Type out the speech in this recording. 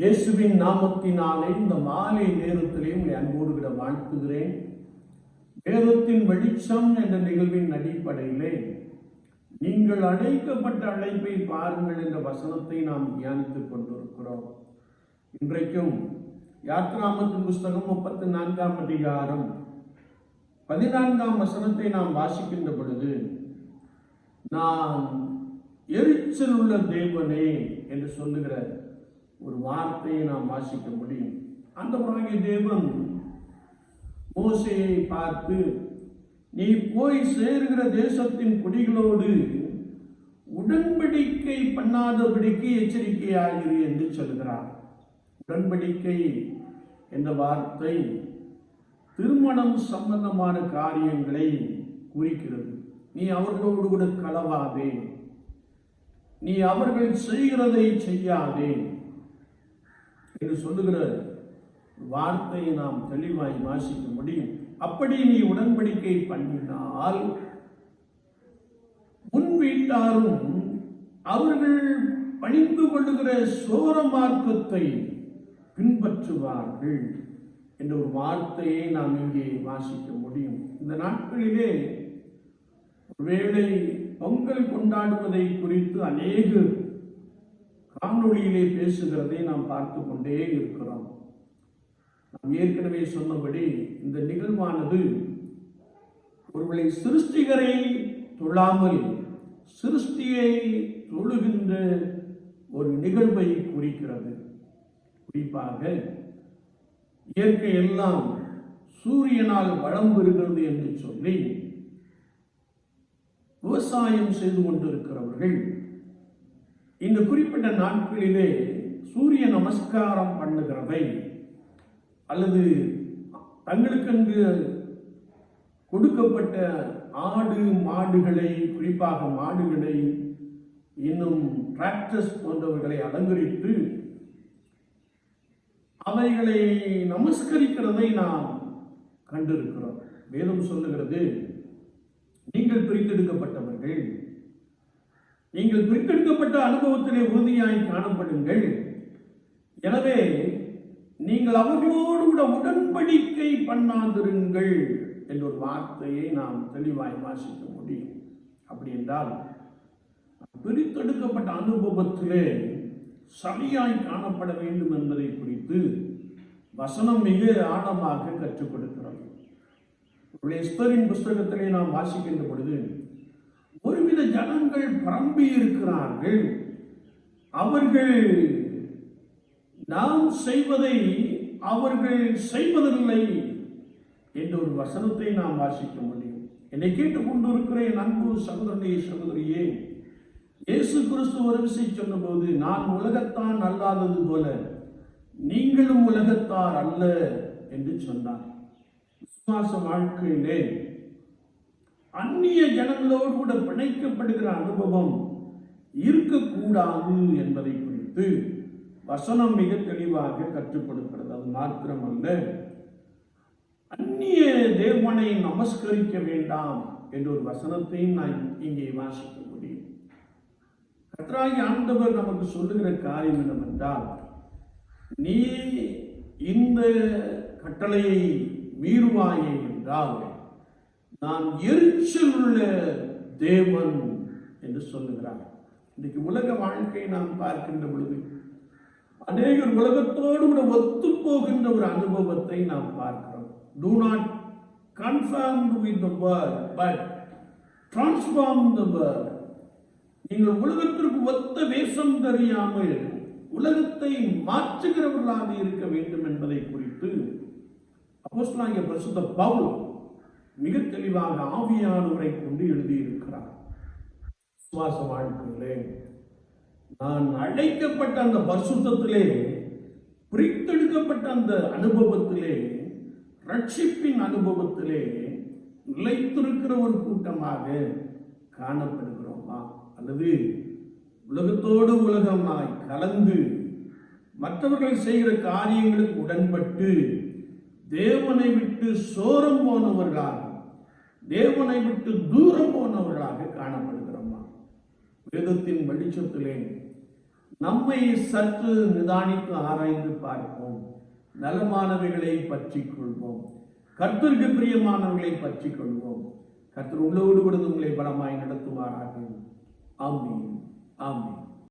இயேசுவின் நாமத்தினாலே இந்த மாலை நேரத்திலே உங்களை அன்போடு விட வாழ்த்துகிறேன். வேதத்தின் வெளிச்சம் என்ற நிகழ்வின் அடிப்படையிலே நீங்கள் அழைக்கப்பட்ட அழைப்பை பாருங்கள் என்ற வசனத்தை நாம் தியானித்துக் கொண்டிருக்கிறோம். இன்றைக்கும் யாத்ராமத்தின் புஸ்தகம் முப்பத்தி நான்காம் அதிகாரம் பதினான்காம் வசனத்தை நாம் வாசிக்கின்ற பொழுது நான் எரிச்சல் உள்ள தேவனே என்று சொல்லுகிற ஒரு வார்த்தையை நாம் வாசிக்க முடியும் அந்த பிறகு தேவன் மோசையை பார்த்து நீ போய் சேருகிற தேசத்தின் குடிகளோடு உடன்படிக்கை பண்ணாதபடிக்கு எச்சரிக்கையாயிரு என்று சொல்கிறார். உடன்படிக்கை என்ற வார்த்தை திருமணம் சம்பந்தமான காரியங்களை குறிக்கிறது. நீ அவர்களோடு கூட கலவாதே நீ அவர்கள் செய்கிறதை செய்யாதே. என்று சொல்லுகிற வார்த்தையை நாம் தெளிவாய் வாசிக்க முடியும். அப்படி நீ உடன்படிக்கை பண்ணினால் முன் வீட்டாரும் அவர்கள் பணிந்து கொள்ளுகிற சோர மார்க்கத்தை பின்பற்றுவார்கள் என்ற ஒரு வார்த்தையை நாம் இங்கே வாசிக்க முடியும். இந்த நாட்களிலே ஒருவேளை பொங்கல் கொண்டாடுவதை குறித்து அநேக காணொளியிலே பேசுகிறதை நாம் பார்த்து கொண்டே இருக்கிறோம். நாம் ஏற்கனவே சொன்னபடி இந்த நிகழ்வானது ஒருவளை சிருஷ்டிகரை தொழாமல் சிருஷ்டியை தொழுகின்ற ஒரு நிகழ்வை குறிக்கிறது. குறிப்பாக இயற்கை எல்லாம் சூரியனால் வளம் பெறுகிறது என்று சொல்லி விவசாயம் செய்து கொண்டிருக்கிறவர்கள் இந்த குறிப்பிட்ட நாட்களிலே சூரிய நமஸ்காரம் பண்ணுகிறதை அல்லது தங்களுக்கென்று கொடுக்கப்பட்ட ஆடு மாடுகளை குறிப்பாக மாடுகளை இன்னும் டிராக்டர்ஸ் போன்றவர்களை அலங்கரித்து அவைகளை நமஸ்கரிக்கிறதை நாம் கண்டிருக்கிறோம். வேதம் சொல்லுகிறது நீங்கள் பிரித்தெடுக்கப்பட்டவர்கள். நீங்கள் பிரித்தெடுக்கப்பட்ட அனுபவத்திலே உறுதியாய் காணப்படுங்கள். எனவே நீங்கள் அவர்களோடு கூட உடன்படிக்கை பண்ணாதிருங்கள் என்ற ஒரு வார்த்தையை நாம் தெளிவாய் வாசிக்க முடியும். அப்படி என்றால் பிரித்தெடுக்கப்பட்ட அனுபவத்திலே சரியாய் காணப்பட வேண்டும் என்பதை குறித்து வசனம் மிக ஆழமாக கற்றுக் கொடுக்கிறது. எஸ்தரின் புஸ்தகத்திலே நாம் வாசிக்கின்ற பொழுது ஜனங்கள் பரம்பி இருக்கிறார்கள் அவர்கள் நாம் செய்வதை அவர்கள் செய்வதில்லை என்ற ஒரு வசனத்தை நாம் வாசிக்க முடியும். என்னை கேட்டுக்கொண்டிருக்கிற என் அன்பு சகோதரனே சகோதரியே. இயேசு கிறிஸ்து ஒரு விஷயம் சொன்னபோது நான் உலகத்தான் அல்லாதது போல நீங்களும் உலகத்தார் அல்ல என்று சொன்னார். விசுவாச வாழ்க்கையிலே அந்நிய ஜனங்களோடு கூட பிணைக்கப்படுகிற அனுபவம் இருக்கக்கூடாது என்பதை குறித்து வசனம் மிக தெளிவாக கற்றுக் கொடுக்கிறது அது மாத்திரமல்ல அந்நிய தேவனை நமஸ்கரிக்க வேண்டாம் என்ற ஒரு வசனத்தையும் நான் இங்கே வாசிக்க முடியும். கத்ராகி ஆண்டவர் நமக்கு சொல்லுகிற காரியம் என்னவென்றால் நீ இந்த கட்டளையை மீறுவாயே என்றால் நான் எரிச்சல் உள்ள தேவன் என்று சொல்லுகிறார். இன்னைக்கு உலக வாழ்க்கையை நாம் பார்க்கின்ற பொழுது அநேகர் உலகத்தோடு கூட ஒத்து போகின்ற ஒரு அனுபவத்தை நாம் பார்க்கிறோம். Do not conform with the world but transform the world நீங்கள் உலகத்திற்கு ஒத்த வேஷம் தெரியாமல் உலகத்தை மாற்றுகிறவர்களாக இருக்க வேண்டும் என்பதை குறித்து அப்போஸ்தலனாகிய பிரசுத்த பவுல் மிக தெளிவாக ஆவியானவரை கொண்டு எழுதியிருக்கிறார். விசுவாச வாழ்க்கையிலே நான் அழைக்கப்பட்ட அந்த பரிசுத்தத்திலே பிரித்தெடுக்கப்பட்ட அந்த அனுபவத்திலே ரட்சிப்பின் அனுபவத்திலே நிலைத்திருக்கிற ஒரு கூட்டமாக காணப்படுகிறோமா? அல்லது உலகத்தோடு உலகமாய் கலந்து மற்றவர்கள் செய்கிற காரியங்களுக்கு உடன்பட்டு தேவனை விட்டு சோரம் போனவர்களாக தேவனை விட்டு தூரம் போனவர்களாக காணப்படுகிறோமா? வேதத்தின் வெளிச்சத்திலே நம்மை சற்று நிதானித்து ஆராய்ந்து பார்ப்போம். நலமானவைகளை பற்றிக் கொள்வோம். கர்த்தருக்கு பிரியமானவர்களை பற்றிக் கொள்வோம். கர்த்தர் உள்ளோடு கூட உங்களை பலமாய் நடத்துவாராக. ஆமீன். ஆமீன்.